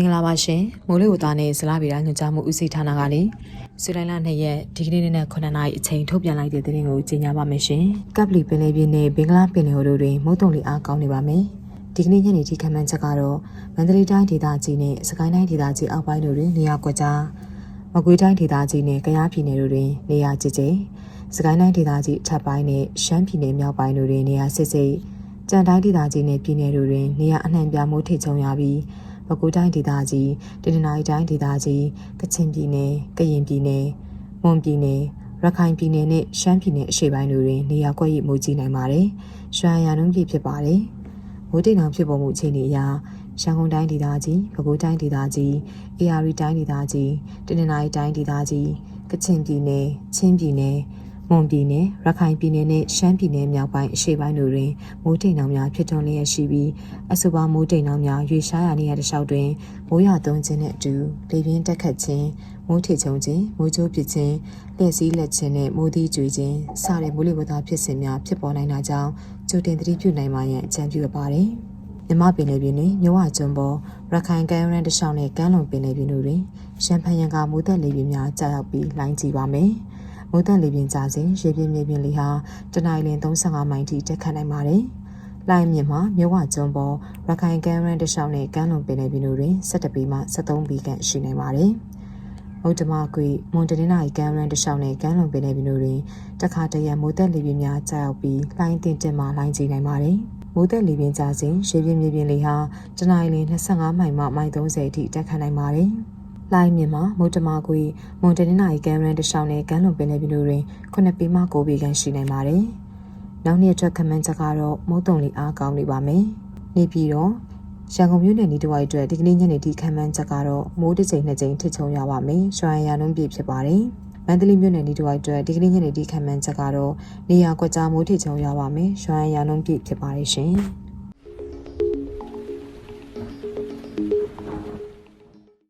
င်္ဂလာပါရှင်မိုးလေဝသနဲ့ဇလားဗီရာညွှန်ကြားမှုဦးစီးဌာနကလည်းဇူလိုင်လ2ရက်ဒီကနေ့နေ့နဲ့9နာရီအချိန်ထုတ်ပြန်လိုက်တဲ့သတင်းကိုကြေညာပါမယ်ရှင်ကပ်လီပင်လယ်ပြင်နဲ့ဘင်္ဂလားပင်လယ်အော်တို့တွင်မုတ်တုံလီအားကောင်းနေပါမယ်ဒီကနေ့ညနေထိခန့်မှန်းချက်ကတော့မန္တလေးတိုင်းဒေသကြီးနဲ့စကိုင်းတိုင်းဒေသကြီးအောက်ပိုင်းတို့တွင်နေရာကွက်ကြားမကွေးတိုင်းဒေသကြီးနဲ့ကယားပြည်နယ်တို့တွင်နေရာကျကျစကိုင်းတိုင်းဒေသကြီးအထက်ပိုင်းနဲ့ရှမ်းပြည်နယ်မြောက်ပိုင်းတို့တွင်နေရာစစ်စစ်ကြံတိုင်းဒေသကြီးနဲ့ပြည်နယ်တို့တွင်နေရာအနှံ့ပြားမှုထိတ်ချုံရပြီး မကွေးတိုင်းဒေသကြီးတနင်္သာရီတိုင်းဒေသကြီးကချင်ပြည်နယ်ကရင်ပြည်နယ်မွန်ပြည်နယ်ရခိုင်ပြည်နယ်နဲ့ရှမ်းပြည်နယ်အရှေ့ပိုင်းတို့တွင်နေရာကွက်ရည်မှုကြီးနိုင်ပါတယ်။ရွှေရံနှုန်းပြည့်ဖြစ်ပါတယ်။မိုးတိမ်အောင်ဖြစ်ပေါ်မှုအခြေအနေအရရန်ကုန်တိုင်းဒေသကြီးပဲခူးတိုင်းဒေသကြီးအေရီတိုင်းဒေသကြီးတနင်္သာရီတိုင်းဒေသကြီးကချင်ပြည်နယ်ချင်းပြည်နယ် မွန်ပြည်နယ်ရခိုင်ပြည်နယ်နဲ့ရှမ်းပြည်နယ်မြောက်ပိုင်းအရှေ့ပိုင်းတို့တွင်မိုးတိမ်အောင်များဖြစ်ထွန်းလျက်ရှိပြီးအဆိုပါမိုးတိမ်အောင်များရွေရှားရာနေရာတစ်လျှောက်တွင်မိုးရွာသွန်းခြင်းနဲ့အတူလေပြင်းတက်ခတ်ခြင်းမိုးထေချုံခြင်းမိုးကြိုးပစ်ခြင်းလက်စည်းလက်ခြင်းနဲ့မိုးသီးကျွေခြင်းစတဲ့မိုးလေဝသဖြစ်စဉ်များဖြစ်ပေါ်နိုင်တာကြောင့်ကြိုတင်သတိပြုနိုင်မှရန်အကြံပြုအပ်ပါတယ်။မြမပင်လယ်ပြင်တွင်မြဝကျွန်းပေါ်ရခိုင်ကမ်းရန်တစ်လျှောက်နဲ့ကမ်းလွန်ပင်လယ်ပြင်တို့တွင်ရှမ်းဖန်ရန်ကမိုးသက်လေပြင်းများကြာရောက်ပြီးလိုင်းကြည့်ပါမယ်။ မိုးသက်လေပြင်းကြာစဉ်ရေပြင်းမြေပြင်းလေဟာတနင်္လာရီ35မိုင်ထိတက်ခတ်နိုင်ပါတယ်။လိုင်းမြင့်မှာမြဝကျွန်းပေါ်ရခိုင်ကမ်းရန်တစ်လျှောက်နဲ့ကမ်းလွန်ပင်လယ်ပြင်တို့တွင်17ပေမှ73ပေခန့်ရှိနိုင်ပါတယ်။မုတ်တမကွေမွန်တနင်္လာရီကမ်းရန်တစ်လျှောက်နဲ့ကမ်းလွန်ပင်လယ်ပြင်တို့တွင်တခါတရံမိုးသက်လေပြင်းများကြာရောက်ပြီးလှိုင်းတင်တင်မှလှိုင်းကြီးနိုင်ပါတယ်။မိုးသက်လေပြင်းကြာစဉ်ရေပြင်းမြေပြင်းလေဟာတနင်္လာရီ25မိုင်မှမိုင်30အထိတက်ခတ်နိုင်ပါတယ်။ လှိုင်းမြင့်မှာမုတ်တမကွေမွန်တနင်္လာရီကမ်းရန်တစ်လျှောက်နဲ့ကမ်းလွန်ပင်လယ်ပြင်တို့တွင်9ပေမှ9ပေခန့်ရှိနိုင်ပါတယ်။နောက်နေ့အတွက်ခန့်မှန်းချက်ကတော့မုတ်တုံလီအားကောင်းနေပါမယ်။နေပြည်တော်ရန်ကုန်မြို့နယ်နေတဝိုက်အတွက်ဒီကနေ့ညနေထိခံမှန်းချက်ကတော့မိုးတစ်ချိန်နှစ်ချိန်ထစ်ချုံရပါမယ်။ရွှေရံလုံးပြည့်ဖြစ်ပါတယ်။မန္တလေးမြို့နယ်နေတဝိုက်အတွက်ဒီကနေ့ညနေထိခံမှန်းချက်ကတော့နေရာကွက်ကြားမိုးထစ်ချုံရပါမယ်။ရွှေရံလုံးပြည့်ဖြစ်ပါတယ်ရှင်။